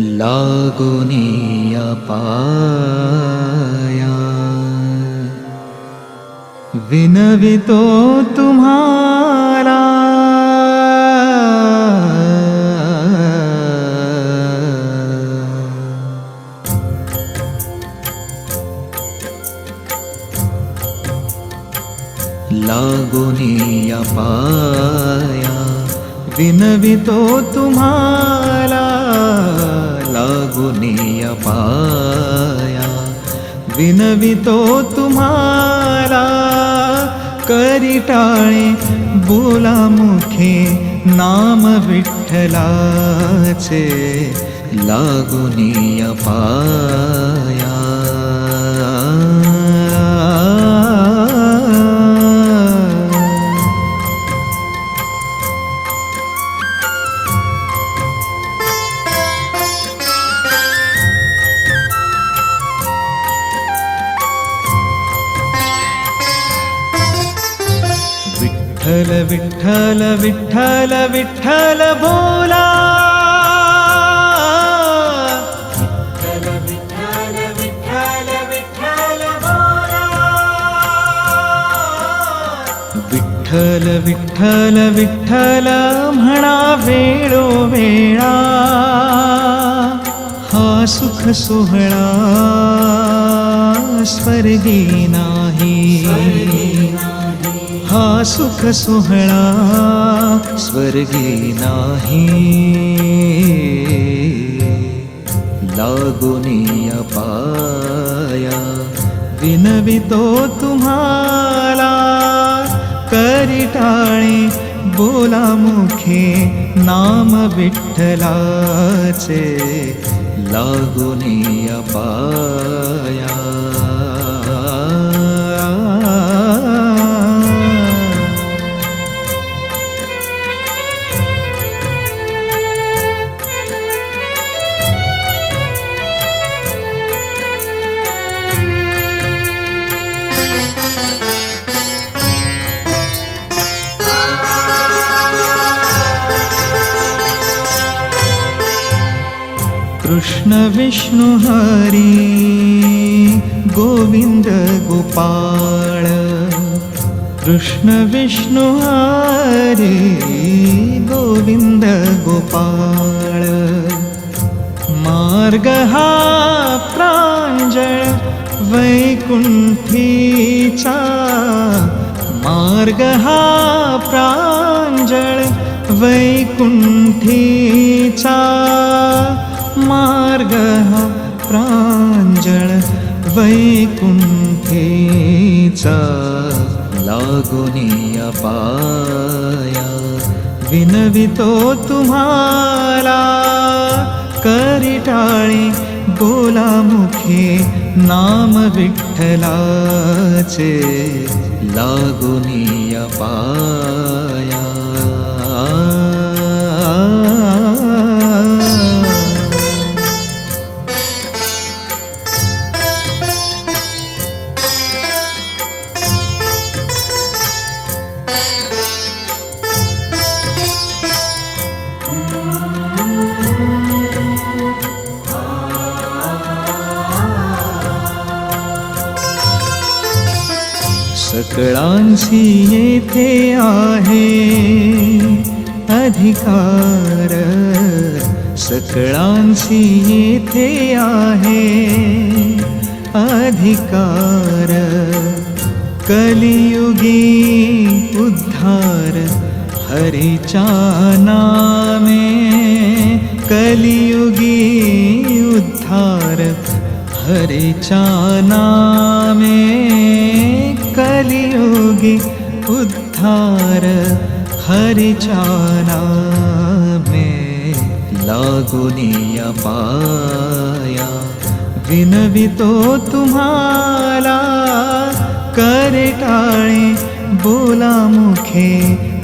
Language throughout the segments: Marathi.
लागुनिया पाया विनवितो तुम्हाला लागुनिया पाया विनवितो तुम्हाला लागुनिया पाया. विनवितो तुम्हाला करिटाळे बोला मुखे नाम विठ्ठलाचे. लागुनिया पाया. विठ्ठल विठ्ठल विठ्ठल विठ्ठल बोला। विठ्ठल विठ्ठल विठ्ठल म्हणा वेळो वेळा हा सुख सोहळा स्वर्गी नाही। हा सुख सोहळा स्वर्गी नाही. लागुनिया पाया विनवितो तुम्हाला. करिटाळे बोला मुखे नाम विठ्ठलाचे. लागुनिया पाया कृष्णविष्णुहरि गोविन्द गोपाल कृष्ण विष्णुहरि गोविन्द गोपाल मार्गः प्राञ्जल वैकुण् च मार्गः प्राजल वैकुण् च मार्ग हा प्रांजळ वैकुंठीचा. लागुनिया पाया विनवितो तुम्हाला. करिटाळी बोला मुखे नाम विठ्ठलाचे. लागुनिया पाया सकळांशी येथे आहे। अधिकार सकळांशी येथे आहे। अधिकार, कलियुगी उद्धार हरीच्या नामे कलियुगी उद्धार हरीच्या नामे मागे उद्धार हरिचाना में। लागुनिया पाया। विनवितो तुम्हाला करिटाळे बोला मुखे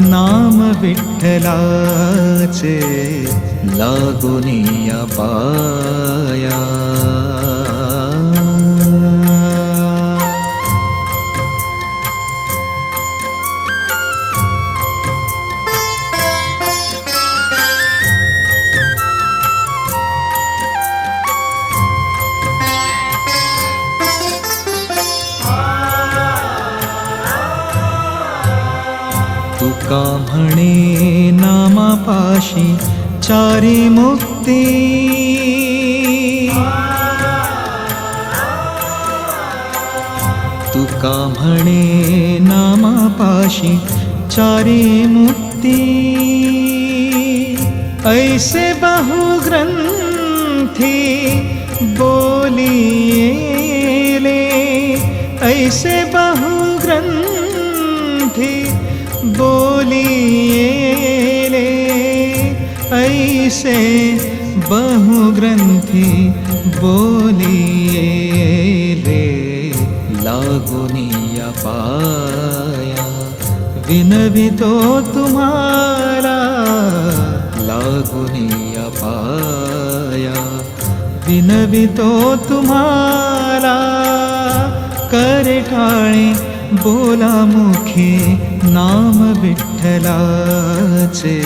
नाम विठ्ठलाचे। लागुनिया पाया। का भणे नाम पाशी चारी का तुका नाम पाशी चारी मुक्ति। ऐसे बहुग्रन्थी बोलिए ले। ऐसे ग्रंथी बोलिए रे ऐसे बहुग्रंथि बोलिए रे लागुनिया पाया। विनवी तो तुम्हारा लागुनिया पाया। विनवी तो तुम्हारा। कर ठाणी बोला मुखे नाम विठ्ठलाचे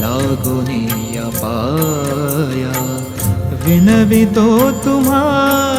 लागुनी पाया. विनवितो तुम्हाला